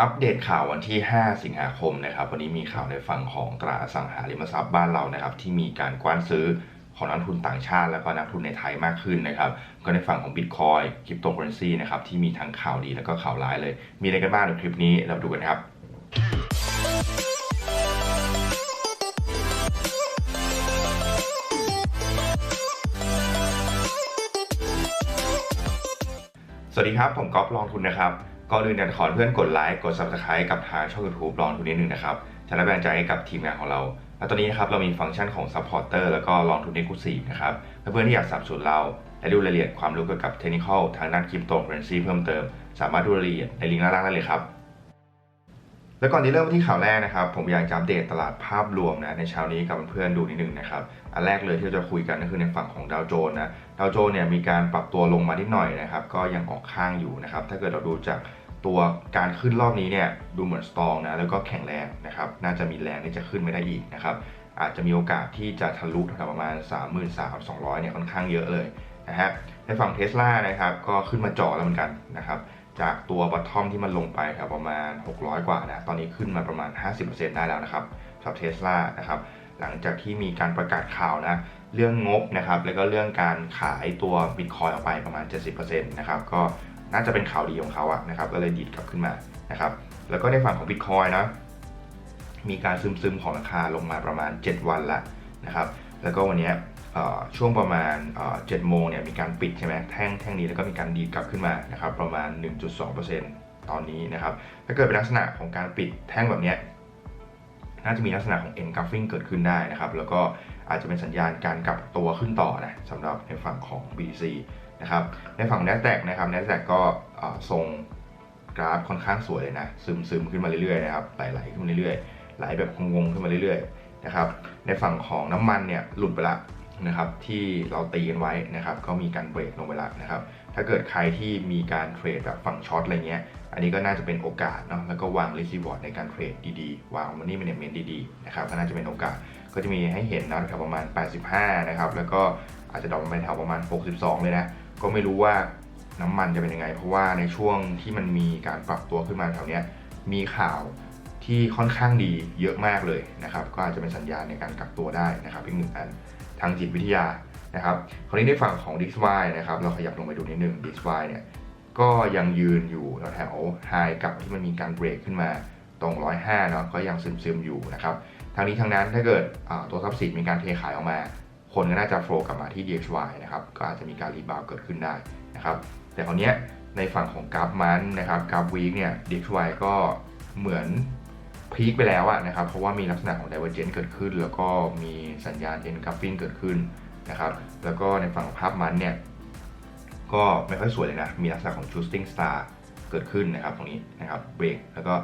อัปเดตข่าววันที่ 5 สิงหาคมนะครับ วันนี้มีข่าวในฝั่งของตราสังหาริมทรัพย์บ้านเรานะครับ ที่มีการกว้านซื้อของนักทุนต่างชาติแล้วก็นักทุนในไทยมากขึ้นนะครับ ก็ในฝั่งของ Bitcoin คริปโตเคอเรนซีนะครับที่มีทั้งข่าวดีแล้วก็ข่าวร้ายเลย มีอะไรกันบ้างในคลิปนี้เราดูกันครับสวัสดีครับ ผมก๊อฟลองทุนนะครับ ก่อนอื่นเนี่ยขอเพื่อนกดไลค์กด subscribe กับทางช่อง YouTube ลองทุนนิดนึงนะครับจะได้แรงใจให้กับทีมงานของเรา และตอนนี้นะครับเรามีฟังก์ชันของ supporter แล้วก็ลองทุน exclusive นะครับเพื่อนๆที่อยากสับสนุนเรา และดูรายละเอียดความรู้เกี่ยวกับเทคนิคทางด้านคริปโตเคอเรนซีเพิ่มเติม สามารถดูรายละเอียดในลิงก์ด้านล่างได้เลยครับแล้วก่อนที่เริ่มที่ข่าวแรกนะครับ ผมอยากจะอัปเดตตลาดภาพรวมนะในเช้านี้กับเพื่อนๆดูนิดนึงนะครับ อันแรกเลยที่เราจะคุยกันก็คือในฝั่งของดาวโจนส์นะดาวโจนส์เนี่ยมีการปรับตัวลงมานิดหน่อยนะครับ ก็ยังออกข้างอยู่นะครับ ถ้าเกิดเราดูจากตัวการขึ้นรอบนี้เนี่ยดูเหมือนสตรองนะแล้วก็แข็งแรงนะครับ น่าจะมีแรงที่จะขึ้นไม่ได้อีกนะครับ อาจจะมีโอกาสที่จะทะลุแถวประมาณ 33,200 เนี่ยค่อนข้างเยอะเลยนะฮะในฝั่งเทสลานะครับก็ขึ้นมาจาะแล้วเหมือนกันนะครับจากตัวบัตทอมที่มันลงไปแถวประมาณ 600 กว่านะตอนนี้ขึ้นมาประมาณ 50%ได้แล้วนะครับสำหรับเทสลานะครับ หลังจากที่มีการประกาศข่าวนะเรื่องงบนะครับ แล้วก็เรื่องการขายตัวบิตคอยออกไปประมาณ 70%นะครับ ก็น่าจะเป็นข่าวดีของเขาอะนะครับ ก็เลยดีดกลับขึ้นมานะครับ แล้วก็ในฝั่งของบิตคอยนะ มีการซึมๆของราคาลงมาประมาณ 7 วันละนะครับ แล้วก็วันนี้ช่วงประมาณเอ่อ7โมงเนี่ยมีการปิดใช่ไหมแท่งแท่งนี้แล้วก็มีการดีดกลับขึ้นมานะครับประมาณ 1.2%ตอนนี้นะครับ ถ้าเกิดเป็นลักษณะของการปิดแท่งแบบนี้ น่าจะมีลักษณะของ engulfing เกิดขึ้นได้นะครับ แล้วก็อาจจะเป็นสัญญาณการกลับตัวขึ้นต่อนะสำหรับในฝั่งของ BTC นะครับ ในฝั่ง NASDAQ นะครับ NASDAQ ก็ทรงกราฟค่อนข้างสวยเลยนะ ซึมซึมขึ้นมาเรื่อยๆนะครับ ไหลๆขึ้นมาเรื่อยๆ ไหลแบบงงๆขึ้นมาเรื่อยๆนะครับ ในฝั่งของน้ำมันเนี่ยหลุดไปละนะครับที่เราตีกันไว้นะครับก็มีการเบรกลงไปละนะครับ ถ้าเกิดใครที่มีการเทรดแบบฝั่งช็อตอะไรเงี้ย อันนี้ก็น่าจะเป็นโอกาสเนาะแล้วก็วาง r e c e i v e r ในการเทรดดีๆ วาง money management ดีๆนะครับก็น่าจะเป็นโอกาสก็จะมีให้เห็นนะแถวประมาณ 85 นะครับ แล้วก็อาจจะดรอปไปแถวประมาณ 62 เลยนะ ก็ไม่รู้ว่าน้ำมันจะเป็นยังไง เพราะว่าในช่วงที่มันมีการปรับตัวขึ้นมาแถวเนี้ยมีข่าวที่ค่อนข้างดีเยอะมากเลยนะครับ ก็อาจจะเป็นสัญญาณในการกลับตัวได้นะครับอีกหนึ่งอันทางจิตวิทยา นะครับคราวนี้ในฝั่งของ DXY นะครับเราขยับลงไปดูนิดนึง DXY เนี่ยก็ยังยืนอยู่แถวไฮกับที่มันมีการเบรกขึ้นมาตรง 105เนาะก็ยังซึมๆอยู่นะครับทางนี้ทางนั้นถ้าเกิดตัวทรัพย์สินมีการเทขายออกมา คนก็น่าจะโฟลกลับมาที่ DXY นะครับก็อาจจะมีการรีบาวเกิดขึ้นได้นะครับแต่คราวนี้ในฝั่งของกราฟมันนะครับกราฟวีคเนี่ย DXY ก็เหมือนพีคไปแล้วอะนะครับเพราะว่ามีลักษณะของ divergence เกิดขึ้น แล้วก็มีสัญญาณ engulfing เกิดขึ้น นะครับแล้วก็ในฝั่งภาพมันเนี่ยก็ไม่ค่อยสวยเลยนะ มีลักษณะของ shooting star เกิดขึ้นนะครับตรงนี้นะครับเบรกแล้วก็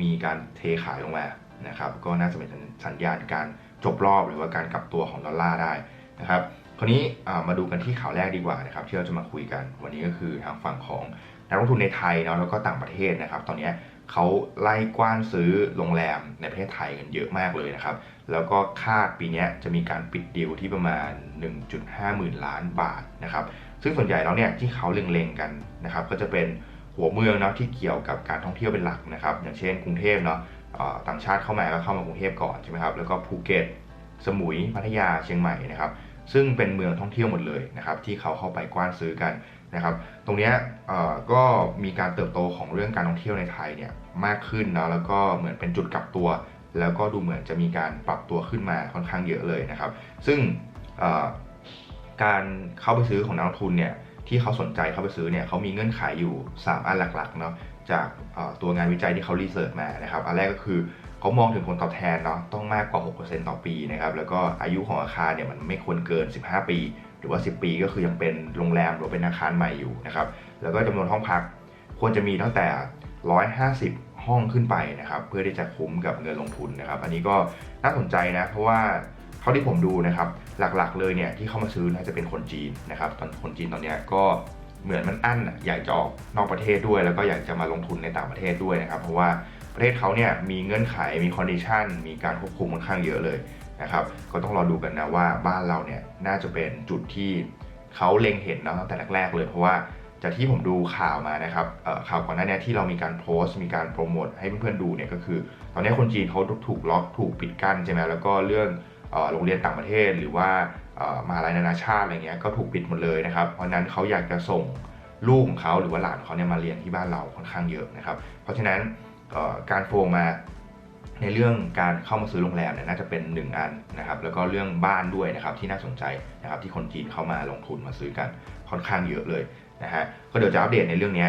มีการเทขายลงมานะครับก็น่าจะเป็นสัญญาณการจบรอบหรือว่าการกลับตัวของดอลลาร์ได้นะครับคราวนี้มาดูกันที่ข่าวแรกดีกว่านะครับที่เราจะมาคุยกันวันนี้ก็คือทางฝั่งของนักลงทุนในไทยเนาะแล้วก็ต่างประเทศนะครับ ตอนนี้ เขาไล่กว้านซื้อโรงแรมในประเทศไทยกันเยอะมากเลยนะครับ แล้วก็คาดปีนี้จะมีการปิดดีลที่ประมาณ 1.5 หมื่นล้านบาทนะครับ ซึ่งส่วนใหญ่แล้วเนี่ยที่เขาเล็งๆกันนะครับ ก็จะเป็นหัวเมืองเนาะที่เกี่ยวกับการท่องเที่ยวเป็นหลักนะครับ อย่างเช่นกรุงเทพเนาะต่างชาติเข้ามาก็เข้ามากรุงเทพก่อนใช่ไหมครับ แล้วก็ภูเก็ต สมุย พัทยา เชียงใหม่นะครับ ซึ่งเป็นเมืองท่องเที่ยวหมดเลยนะครับที่เขาเข้าไปกว้านซื้อกัน นะครับ ตรงนี้ก็มีการเติบโตของเรื่องการท่องเที่ยวในไทยเนี่ยมากขึ้นนะแล้วก็เหมือนเป็นจุดกลับตัว แล้วก็ดูเหมือนจะมีการปรับตัวขึ้นมาค่อนข้างเยอะเลยนะครับ ซึ่งการเข้าไปซื้อของนักลงทุนเนี่ยที่เขาสนใจเข้าไปซื้อเนี่ยเขามีเงื่อนไขอยู่ 3 อันหลักๆเนาะจากตัวงานวิจัยที่เขารีเสิร์ชมานะครับ อันแรกก็คือ เขามองถึงผลตอบแทนเนาะต้องมากกว่า 6%ต่อปีนะครับแล้วก็อายุของอาคารเนี่ยมันไม่ควรเกิน 15 ปี หรือว่า 10 ปีก็คือยังเป็นโรงแรมหรือเป็นอาคารใหม่อยู่นะครับแล้วก็จำนวนห้องพักควรจะมีตั้งแต่ 150 ห้องขึ้นไปนะครับเพื่อที่จะคุ้มกับเงินลงทุนนะครับ อันนี้ก็น่าสนใจนะเพราะว่าเท่าที่ผมดูนะครับหลักๆ เลยเนี่ยที่เข้ามาซื้อน่าจะเป็นคนจีนนะครับตอนคนจีนตอนเนี้ยก็เหมือนมันอั้นอยากจะออกนอกประเทศด้วย แล้วก็อยากจะมาลงทุนในต่างประเทศด้วยนะครับ เพราะว่า ประเทศเขาเนี่ยมีเงื่อนไขมีคอนดิชันมีการควบคุมค่อนข้างเยอะเลยนะครับก็ต้องรอดูกันนะว่าบ้านเราเนี่ยน่าจะเป็นจุดที่เขาเล็งเห็นนะตั้งแต่แรกๆเลยเพราะว่าจากที่ผมดูข่าวมานะครับข่าวก่อนหน้านี้ที่เรามีการโพสต์ มีการโปรโมทให้เพื่อนๆดูเนี่ยก็คือ ตอนนี้คนจีนเขาถูกล็อกถูกปิดกั้นใช่ไหมแล้วก็เรื่องโรงเรียนต่างประเทศ หรือว่าเอ่อมหาลัยนานาชาติอะไรเงี้ยก็ถูกปิดหมดเลยนะครับ เพราะฉะนั้นเขาอยากจะส่งลูกของเขาหรือว่าหลานเขาเนี่ยมาเรียนที่บ้านเราค่อนข้างเยอะนะครับ เพราะฉะนั้น การโฟงมาในเรื่องการเข้ามาซื้อโรงแรมเนี่ยน่าจะเป็นหนึ่งอันนะครับแล้วก็เรื่องบ้านด้วยนะครับที่น่าสนใจนะครับที่คนจีนเข้ามาลงทุนมาซื้อกันค่อนข้างเยอะเลยนะฮะก็เดี๋ยวจะอัปเดตในเรื่องนี้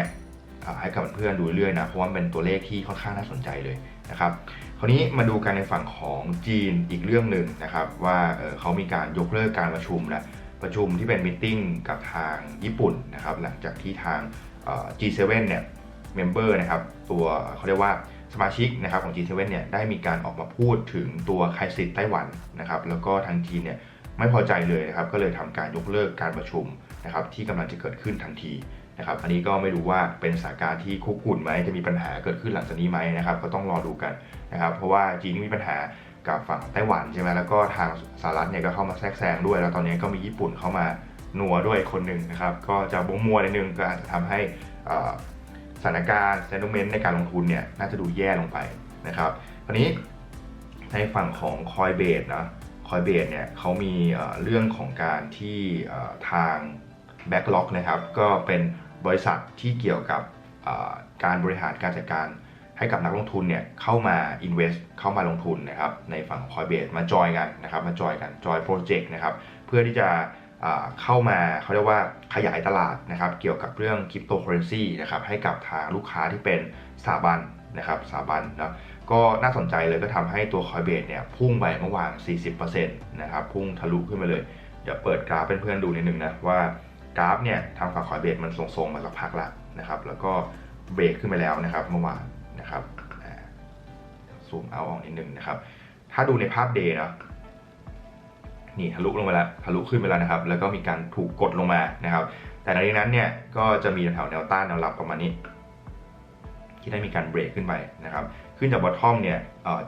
ให้กับเพื่อนๆดูเรื่อยๆนะเพราะว่าเป็นตัวเลขที่ค่อนข้างน่าสนใจเลยนะครับคราวนี้มาดูกันในฝั่งของจีนอีกเรื่องหนึ่งนะครับว่าเขามีการยกเลิกการประชุมและประชุมที่เป็นมิทติ้งกับทางญี่ปุ่นนะครับหลังจากที่ทางเอ่อ G7 เนี่ย เมมเบอร์นะครับตัวเขาเรียกว่าสมาชิกนะครับของ G7 เนี่ยได้มีการออกมาพูดถึงตัวไคสิตไต้หวันนะครับแล้วก็ทางจีนเนี่ยไม่พอใจเลยนะครับก็เลยทำการยกเลิกการประชุมนะครับที่กำลังจะเกิดขึ้นทันทีนะครับอันนี้ก็ไม่รู้ว่าเป็นสถานการณ์ที่คุกกุ่นไหมจะมีปัญหาเกิดขึ้นหลังจากนี้ไหมนะครับก็ต้องรอดูกันนะครับเพราะว่าจีนนี่มีปัญหากับฝั่งไต้หวันใช่ไหมแล้วก็ทางสหรัฐเนี่ยก็เข้ามาแทรกแซงด้วย แล้วตอนนี้ก็มีญี่ปุ่นเข้ามาหนัวด้วยคนหนึ่งนะครับก็จะบงมัวนิดนึงก็อาจจะทำให้ สถานการณ์เซน t เมนต์ในการลงทุนเนี่ยน่าจะดูแย่ลงไปนะครับคราวนี้ในฝั่งของคอยเบสนะคอยเบสเนี่ยเขามีเรื่องของการที่ทาง Backlog นะครับก็เป็นบริษัทที่เกี่ยวกับการบริหารการจัดการให้กับนักลงทุนเนี่ยเข้ามา invest เข้ามาลงทุนนะครับในฝั่งของ Coinbase มาจอยกันนะครับมาจอยกันจอยโปรเจกต์นะครับเพื่อที่จะ เข้ามาเขาเรียกว่าขยายตลาดนะครับ เกี่ยวกับเรื่องคริปโตเคอเรนซีนะครับให้กับทางลูกค้าที่เป็นสถาบันนะครับสถาบันนะก็น่าสนใจเลยก็ทำให้ตัว Coinbase เนี่ยพุ่งไปเมื่อวาน 40%นะครับพุ่งทะลุขึ้นมาเลย เดี๋ยวเปิดกราฟเเพื่อนๆดูนิดนึงนะว่ากราฟเนี่ยทางฝั่ง Coinbase มันทรงๆมาสักพักละนะครับแล้วก็เบรกขึ้นไปแล้วนะครับเมื่อวานนะครับซูมเอาออกนิดนึงนะครับถ้าดูในภาพเดย์เนาะ นี่ทะลุลงไปแล้วทะลุขึ้นไปแล้วนะครับ แล้วก็มีการถูกกดลงมานะครับ แต่ในนั้นเนี่ยก็จะมีแถวแนวต้านแนวรับประมาณนี้ ที่ได้มีการเบรกขึ้นไปนะครับ ขึ้นจากบอททอมเนี่ย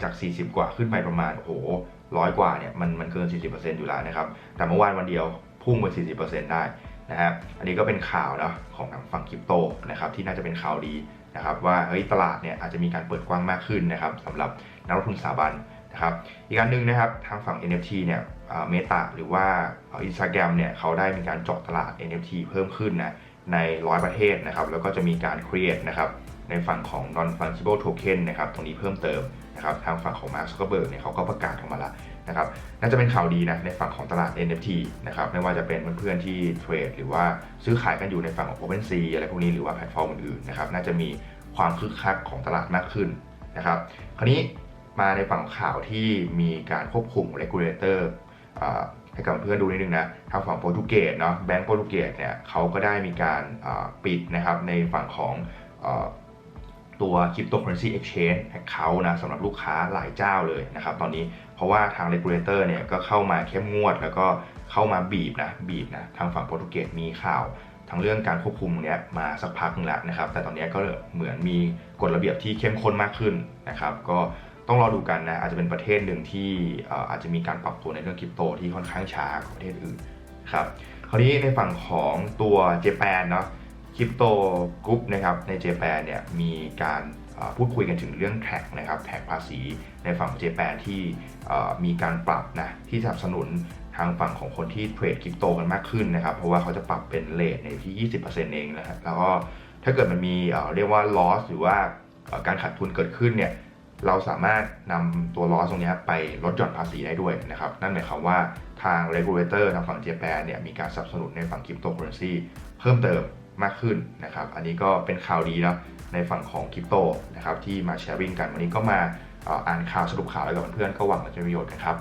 จาก 40 กว่าขึ้นไปประมาณโอ้โหร้อยกว่าเนี่ยมันมันเกิน 40%อยู่แล้วนะครับ แต่เมื่อวานวันเดียวพุ่งไป 40%ได้นะฮะอันนี้ก็เป็นข่าวนะของทางฝั่งคริปโตนะครับที่น่าจะเป็นข่าวดีนะครับว่าเฮ้ยตลาดเนี่ยอาจจะมีการเปิดกว้างมากขึ้นนะครับสำหรับนักลงทุนสถาบันนะครับอีกอันหนึงนะครับทางฝั่ง NFT เนี่ย เมตาหรือว่าอินสตาแกรมเนี่ยเขาได้มีการเจาะตลาด NFT เพิ่มขึ้นนะในร้อยประเทศนะครับ แล้วก็จะมีการ create นะครับในฝั่งของ non fungible token นะครับตรงนี้เพิ่มเติมนะครับทางฝั่งของ Mark Zuckerberg เนี่ยเขาก็ประกาศออกมาแล้วนะครับน่าจะเป็นข่าวดีนะในฝั่งของตลาด NFT นะครับไม่ว่าจะเป็นเพื่อนๆที่เทรดหรือว่าซื้อขายกันอยู่ในฝั่งของ OpenSea อะไรพวกนี้หรือว่าแพลตฟอร์มอื่นๆนะครับน่าจะมีความคึกคักของตลาดมากขึ้นนะครับคราวนี้มาในฝั่งข่าวที่มีการควบคุม regulator ให้กับเพื่อนดูนิดนึงนะทางฝั่งโปรตุเกสเนาะแบงก์โปรตุเกสเนี่ยเขาก็ได้มีการปิดนะครับในฝั่งของอตัว cryptocurrency exchange account นะสำหรับลูกค้าหลายเจ้าเลยนะครับตอนนี้เพราะว่าทาง regulator เนี่ยก็เข้ามาเข้มงวด แล้วก็เข้ามาบีบนะบีบนะทางฝั่งโปรตุเกสมีข่าวทั้งเรื่องการควบคุมเนี้ยมาสักพักนึงแล้วนะครับแต่ตอนนี้ก็เหมือนมีกฎระเบียบที่เข้มข้นมากขึ้นนะครับก็ ต้องรอดูกันนะอาจจะเป็นประเทศหนึ่งที่อาจจะมีการปรับตัวในเรื่องคริปโตที่ค่อนข้างช้ากว่าประเทศอื่นครับคราวนี้ในฝั่งของตัวเจแปนเนาะคริปโตกรุ๊ปนะครับในเจแปนเนี่ยมีการพูดคุยกันถึงเรื่องแท็กนะครับแท็กภาษีในฝั่งของเจแปนที่มีการปรับนะที่สนับสนุนทางฝั่งของคนที่เทรดคริปโตกันมากขึ้นนะครับ เพราะว่าเขาจะปรับเป็นเลทในที่ 20%เองนะครับแล้วก็ถ้าเกิดมันมีเรียกว่า loss หรือว่าการขาดทุนเกิดขึ้นเนี่ย เราสามารถนำตัว loss ตรงนี้ไปลดหย่อนภาษีได้ด้วยนะครับ นั่นหมายความว่าทาง regulator ทางฝั่งเจแปนเนี่ยมีการสนับสนุนในฝั่งคริปโตเคอเรนซีเพิ่มเติมมากขึ้นนะครับ อันนี้ก็เป็นข่าวดีนะในฝั่งของคริปโตนะครับที่มาแชร์ริ่งกันวันนี้ก็มาอ่ออ่านข่าวสรุปข่าวให้วกับเพื่อนก็หวังว่าจะมีประโยชน์นะครับ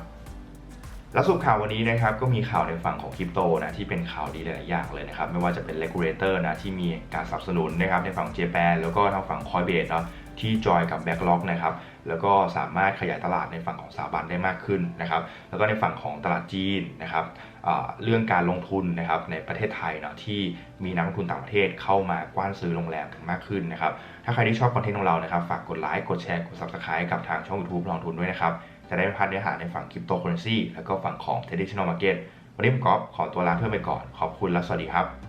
แล้วสรุปข่าววันนี้นะครับก็มีข่าวในฝั่งของคริปโตนะที่เป็นข่าวดีหลาย ๆ อย่างเลยนะครับ ไม่ว่าจะเป็น regulator นะที่มีการสนับสนุนนะครับในฝั่งเจแปนแล้วก็ทางฝั่ง Coinbase เนาะ ที่จอยกับ Backlog นะครับแล้วก็สามารถขยายตลาดในฝั่งของสถาบันได้มากขึ้นนะครับแล้วก็ในฝั่งของตลาดจีนนะครับเรื่องการลงทุนนะครับในประเทศไทยเนาะที่มีนักลงทุนต่างประเทศเข้ามากว้านซื้อโรงแรมกันมากขึ้นนะครับถ้าใครที่ชอบคอนเทนต์ของเรานะครับฝากกดไลค์กดแชร์กด Subscribe กับทางช่อง YouTube ลองทุนด้วยนะครับจะได้ไม่พลาดเนื้อหาในฝั่งคริปโตเคอเรนซีแล้วก็ฝั่งของ traditional market วันนี้ผมกอฟขอตัวลาเพื่อนไปก่อนขอบคุณและสวัสดีครับ